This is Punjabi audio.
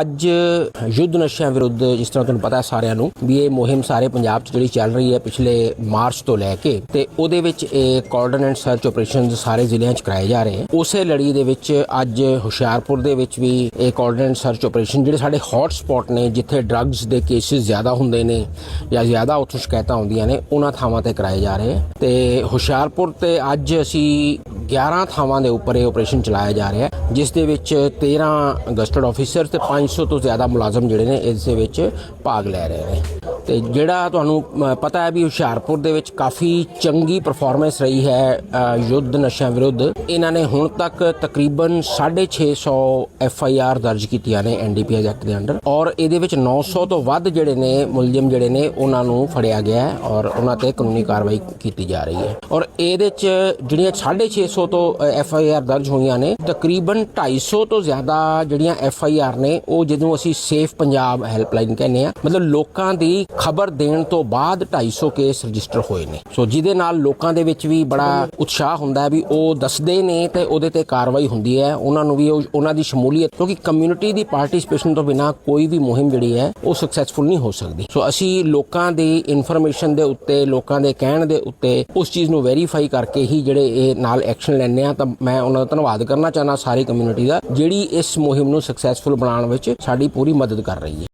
ਅੱਜ ਯੁੱਧ ਨਸ਼ਿਆਂ ਵਿਰੁੱਧ, ਜਿਸ ਤਰ੍ਹਾਂ ਤੁਹਾਨੂੰ ਪਤਾ ਸਾਰਿਆਂ ਨੂੰ, ਵੀ ਇਹ ਮੁਹਿੰਮ ਸਾਰੇ ਪੰਜਾਬ 'ਚ ਜਿਹੜੀ ਚੱਲ ਰਹੀ ਹੈ ਪਿਛਲੇ ਮਾਰਚ ਤੋਂ ਲੈ ਕੇ, ਤੇ ਉਹਦੇ ਵਿੱਚ ਇਹ ਕਾਰਡਨ ਐਂਡ ਸਰਚ ਆਪਰੇਸ਼ਨਸ ਸਾਰੇ ਜ਼ਿਲ੍ਹਿਆਂ 'ਚ ਕਰਾਏ ਜਾ ਰਹੇ ਹਨ ਉਸੇ ਲੜੀ ਦੇ ਵਿੱਚ ਅੱਜ ਹੁਸ਼ਿਆਰਪੁਰ ਦੇ ਵਿੱਚ ਵੀ ਇਹ ਕਾਰਡਨ ਐਂਡ ਸਰਚ ਆਪਰੇਸ਼ਨ, ਜਿਹੜੇ ਸਾਡੇ ਹੌਟ ਸਪੌਟ ਨੇ, ਜਿੱਥੇ ਡਰੱਗਸ ਦੇ ਕੇਸਿਸ ਜ਼ਿਆਦਾ ਹੁੰਦੇ ਨੇ ਜਾਂ ਜ਼ਿਆਦਾ ਉੱਥੋਂ ਸ਼ਿਕਾਇਤਾਂ ਆਉਂਦੀਆਂ ਨੇ, ਉਹਨਾਂ ਥਾਵਾਂ ਤੇ ਕਰਾਏ ਜਾ ਰਹੇ ਹੈ ਤੇ ਹੁਸ਼ਿਆਰਪੁਰ ਤੇ ਅੱਜ ਅਸੀਂ 11 ਥਾਵਾਂ ਦੇ ਉੱਪਰ ਇਹ ਆਪਰੇਸ਼ਨ ਚਲਾਇਆ ਜਾ ਰਿਹਾ ਹੈ, ਜਿਸ ਦੇ ਵਿੱਚ 13 ਗਸਟਡ ਆਫੀਸਰ ਤੇ 500 ਤੋਂ ਜ਼ਿਆਦਾ ਮੁਲਾਜ਼ਮ ਜਿਹੜੇ ਨੇ ਇਸ ਦੇ ਵਿੱਚ ਭਾਗ ਲੈ ਰਹੇ ਨੇ। ਤੇ ਜਿਹੜਾ ਤੁਹਾਨੂੰ ਪਤਾ ਹੈ ਵੀ ਹੁਸ਼ਿਆਰਪੁਰ ਦੇ ਵਿੱਚ ਕਾਫੀ ਚੰਗੀ ਪਰਫਾਰਮੈਂਸ ਰਹੀ ਹੈ ਯੁੱਧ ਨਸ਼ਿਆਂ ਵਿਰੁੱਧ। ਇਹਨਾਂ ਨੇ ਹੁਣ ਤੱਕ ਤਕਰੀਬਨ 650 ਐਫ ਆਈ ਆਰ ਦਰਜ ਕੀਤੀਆਂ ਨੇ ਐਨ ਡੀ ਪੀ ਐਕਟ ਦੇ ਅੰਡਰ। ਔਰ ਇਹਦੇ ਵਿੱਚ 900 ਤੋਂ ਵੱਧ ਜਿਹੜੇ ਨੇ, ਮੁਲਜ਼ਮ ਜਿਹੜੇ ਨੇ, ਉਹਨਾਂ ਨੂੰ ਫੜਿਆ ਗਿਆ ਹੈ ਔਰ ਉਹਨਾਂ ਤੇ ਕਾਨੂੰਨੀ ਕਾਰਵਾਈ ਕੀਤੀ ਜਾ ਰਹੀ ਹੈ। ਔਰ ਇਹਦੇ ਚ ਜਿਹੜੀਆਂ 650 ਤੋਂ ਐਫ ਆਈ ਆਰ ਦਰਜ ਹੋਈਆਂ ਨੇ, ਤਕਰੀਬਨ 250 ਤੋਂ ਜ਼ਿਆਦਾ ਜਿਹੜੀਆਂ ਐਫ ਆਈ ਆਰ ਨੇ, ਉਹ ਜਦੋਂ ਅਸੀਂ ਸੇਫ ਪੰਜਾਬ ਹੈਲਪਲਾਈਨ ਕਹਿੰਦੇ ਆ ਮਤਲਬ ਲੋਕਾਂ ਦੀ ਖਬਰ ਦੇਣ ਤੋਂ ਬਾਅਦ 250 ਕੇਸ ਰਜਿਸਟਰ ਹੋਏ ਨੇ। ਸੋ ਜਿਹਦੇ ਨਾਲ ਲੋਕਾਂ ਦੇ ਵਿੱਚ ਵੀ ਬੜਾ ਉਤਸ਼ਾਹ ਹੁੰਦਾ ਹੈ ਵੀ ਉਹ ਦੱਸਦੇ ਨੇ ਤੇ ਉਹਦੇ ਤੇ ਕਾਰਵਾਈ ਹੁੰਦੀ ਹੈ। ਉਹਨਾਂ ਨੂੰ ਵੀ ਉਹਨਾਂ ਦੀ ਸ਼ਮੂਲੀਅਤ, ਕਿਉਂਕਿ ਕਮਿਊਨਿਟੀ ਦੀ ਪਾਰਟਿਸਿਪੇਸ਼ਨ ਤੋਂ ਬਿਨਾ ਕੋਈ ਵੀ ਮੁਹਿੰਮ ਜਿਹੜੀ ਹੈ, ਉਹ ਸਕਸੈਸਫੁਲ ਨਹੀਂ ਹੋ ਸਕਦੀ। ਸੋ ਅਸੀਂ ਲੋਕਾਂ ਦੀ ਇਨਫੋਰਮੇਸ਼ਨ ਦੇ ਉੱਤੇ, ਲੋਕਾਂ ਦੇ ਕਹਿਣ ਦੇ ਉੱਤੇ ਉਸ ਚੀਜ਼ ਨੂੰ ਵੈਰੀਫਾਈ ਕਰਕੇ ਹੀ ਜਿਹੜੇ ਇਹ ਨਾਲ ਐਕਸ਼ਨ ਲੈਣੇ ਆ ਤਾਂ ਮੈਂ ਉਹਨਾਂ ਦਾ ਧੰਨਵਾਦ ਕਰਨਾ ਚਾਹਨਾ ਸਾਰੀ ਕਮਿਊਨਿਟੀ ਦਾ, ਜਿਹੜੀ ਇਸ ਮੁਹਿੰਮ ਨੂੰ ਸਕਸੈਸਫੁਲ ਬਣਾਉਣ ਵਿੱਚ ਸਾਡੀ ਪੂਰੀ ਮਦਦ ਕਰ ਰਹੀ ਹੈ।